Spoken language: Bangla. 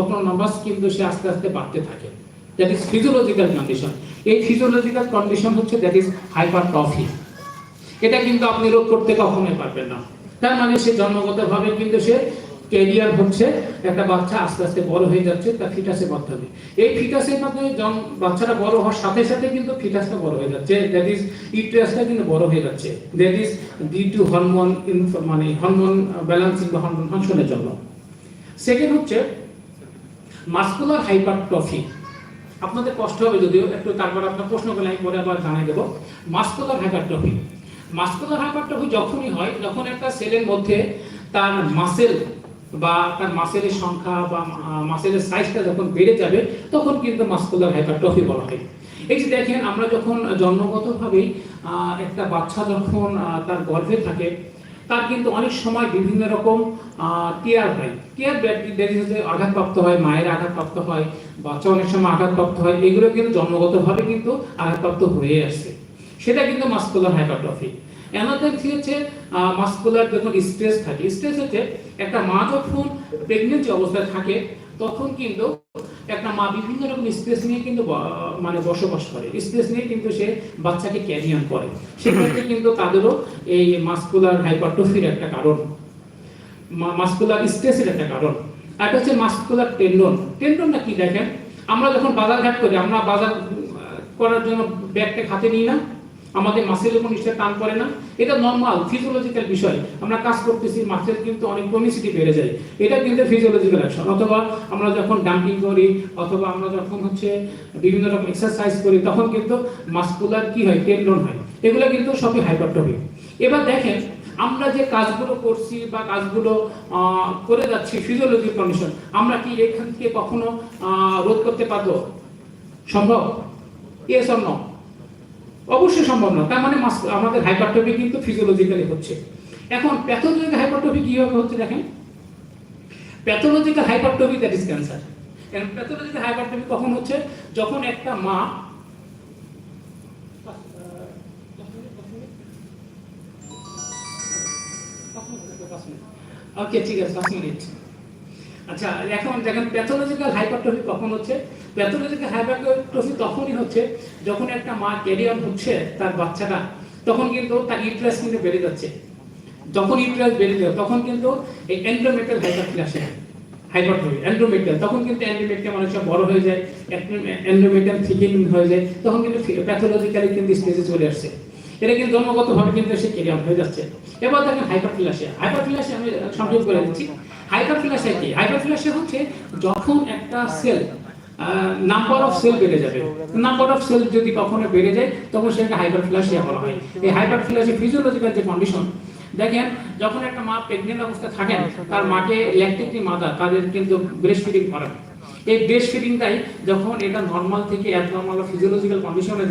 অটোনমাস কিন্তু সে আস্তে আস্তে বাড়তে থাকে। দ্যাট ইজ ফিজিওলজিক্যাল কন্ডিশন এই ফিজিওলজিক্যাল কন্ডিশন হচ্ছে দ্যাট ইজ এটা কিন্তু আপনি রোধ করতে কখনোই পারবেন না। তার মানে সে জন্মগতভাবে কিন্তু সে ক্যারিয়ার হচ্ছে, একটা বাচ্চা আস্তে আস্তে বড় হয়ে যাচ্ছে, তার ফিটাসের মাধ্যমে এই ফিটাসের মাধ্যমে বাচ্চাটা বড় হওয়ার সাথে সাথে কিন্তু ফিটাসটা বড় হয়ে যাচ্ছে। দ্যাট ইজ ইউট্রাসটা কিন্তু বড় হয়ে যাচ্ছে। That is due to hormone মানে হরমোন ব্যালেন্সিং বা হরমোন ফাংশনের জন্য। সেকেন্ড হচ্ছে মাস্কুলার হাইপারট্রফি। আপনাদের কষ্ট হবে যদিও, একটু তারপর আপনার প্রশ্ন করলে আমি পরে আবার জানাই দেবো। Muscular hypertrophy. মাস্কুলার হাইপারট্রফি যখনই হয় যখন একটা সেলের মধ্যে তার মাসেল বা তার মাসেলের সংখ্যা বা মাসেলের সাইজটা যখন বেড়ে যাবে, তখন কিন্তু মাস্কুলার হাইপারট্রফি বলা হয়। এই যে দেখেন, আমরা যখন জন্মগতভাবেই একটা বাচ্চা যখন তার গর্ভে থাকে তার কিন্তু অনেক সময় বিভিন্ন রকম টিয়ার হয়। টিয়ার ব্যাকটেরিয়াতে আঘাতপ্রাপ্ত হয়, মায়ের আঘাতপ্রাপ্ত হয়, বাচ্চা অনেক সময় আঘাতপ্রাপ্ত হয়, এগুলো কিন্তু জন্মগতভাবে কিন্তু আঘাতপ্রাপ্ত হয়ে আসছে সেটা কিন্তু মাস্কুলার হাইপারট্রফি অ্যানাদার কি হচ্ছে মাস্কুলার যখন স্ট্রেস থাকে স্ট্রেস হচ্ছে, একটা মা যখন প্রেগনেন্সি অবস্থায় থাকে, তখন কিন্তু একটা মা বিভিন্ন রকম স্পেস নিয়ে কিন্তু মানে বসবাস করে। স্পেস নিয়ে কিন্তু সে বাচ্চাকে ক্যারিয়ার করে। সেক্ষেত্রে কিন্তু তাদেরও এই মাস্কুলার হাইপারটোফির একটা কারণ। মাস্কুলার স্পেসের একটা কারণ। একটা হচ্ছে মাস্কুলার টেন্ডন টেন্ডনটা কি দেখেন? আমরা যখন বাজার ঘাট করি, আমরা বাজার করার জন্য ব্যাগটা হাতে নিই না। আমাদের মাসেলের উপর নিশ্চয় টান পড়ে না। এটা নর্মাল ফিজিওলজিক্যাল বিষয়। আমরা কাজ করতেছি মাসেল কিন্তু অনেক টনিসিটি বেড়ে যায়। এটা কিন্তু ফিজিওলজিক্যাল অ্যাকশন অথবা আমরা যখন ডাম্পিং করি, অথবা আমরা যখন হচ্ছে বিভিন্ন রকম এক্সারসাইজ করি, তখন কিন্তু মাস্কুলার কি হয়? টেন্ডন হয়। এগুলো কিন্তু সবই হাইপারট্রফি এবার দেখেন, আমরা যে কাজগুলো করছি বা কাজগুলো করে যাচ্ছি ফিজিওলজিক্যাল কন্ডিশন আমরা কি এখান থেকে কখনো রোধ করতে পারব? সম্ভব? ইয়েস অর অবশ্যই সম্ভব না তার মানে আমাদের হাইপারট্রফি কিন্তু ফিজিওলজিক্যালি হচ্ছে। এখন প্যাথোলজিক্যাল হাইপারট্রফি কীভাবে হচ্ছে দেখেন? Pathological hypertrophy that is cancer pathological hypertrophy কখন হচ্ছে? যখন একটা মা ওকে ঠিক আছে, পাঁচ মিনিট। আচ্ছা এখন দেখেন প্যাথোলজিক্যাল হাইপারট্রফি কখন হচ্ছে? প্যাথোলজিক্যাল হাইপারট্রফি তখনই হচ্ছে যখন একটা মা ক্যারিয়ার হচ্ছে তার বাচ্চাটা, তখন কিন্তু তার ইউট্রাস কিন্তু বেড়ে যাচ্ছে। যখন ইউট্রাস বেড়ে যায়, তখন কিন্তু এই এন্ড্রোমেটাল হাইপারট্রফি আসে। হাইপারট্রফি এন্ড্রোমেটাল তখন কিন্তু অনেক সময় বড় হয়ে যায় এন্ড্রোমেটাল থিকিং হয়ে যায়, তখন কিন্তু প্যাথোলজিক্যালি কিন্তু স্টেজে চলে আসছে। এটা কিন্তু জন্মগতভাবে কিন্তু সে ক্যারিয়ার হয়ে যাচ্ছে। এবার দেখেন হাইপারফিলাসিয়া হাইপারফিলাসিয়া আমি সংক্ষেপ করে দিচ্ছি। হাইপারফিলাসিয়া কি? হাইপারফিলাসিয়া হচ্ছে যখন একটা সেল নাম্বার অফ সেল বেড়ে যাবে। নাম্বার অফ সেল যদি কখনো বেড়ে যায়, তখন সেটাকে হাইপারফিলাসিয়া বলা হয়। এই হাইপারফিলাসিয়া ফিজিওলজিক্যাল যে কন্ডিশন দেখেন, যখন একটা মা প্রেগনেন্ট অবস্থায় থাকেন, তার মাকে ল্যাকটেটিভ মাদার তাদের কিন্তু ব্রেস্ট ফিডিং করান এই ব্রেস্ট ফিডিংটাই যখন এটা নর্মাল থেকে অ্যাবনর্মাল ফিজিওলজিক্যাল কন্ডিশনে যায়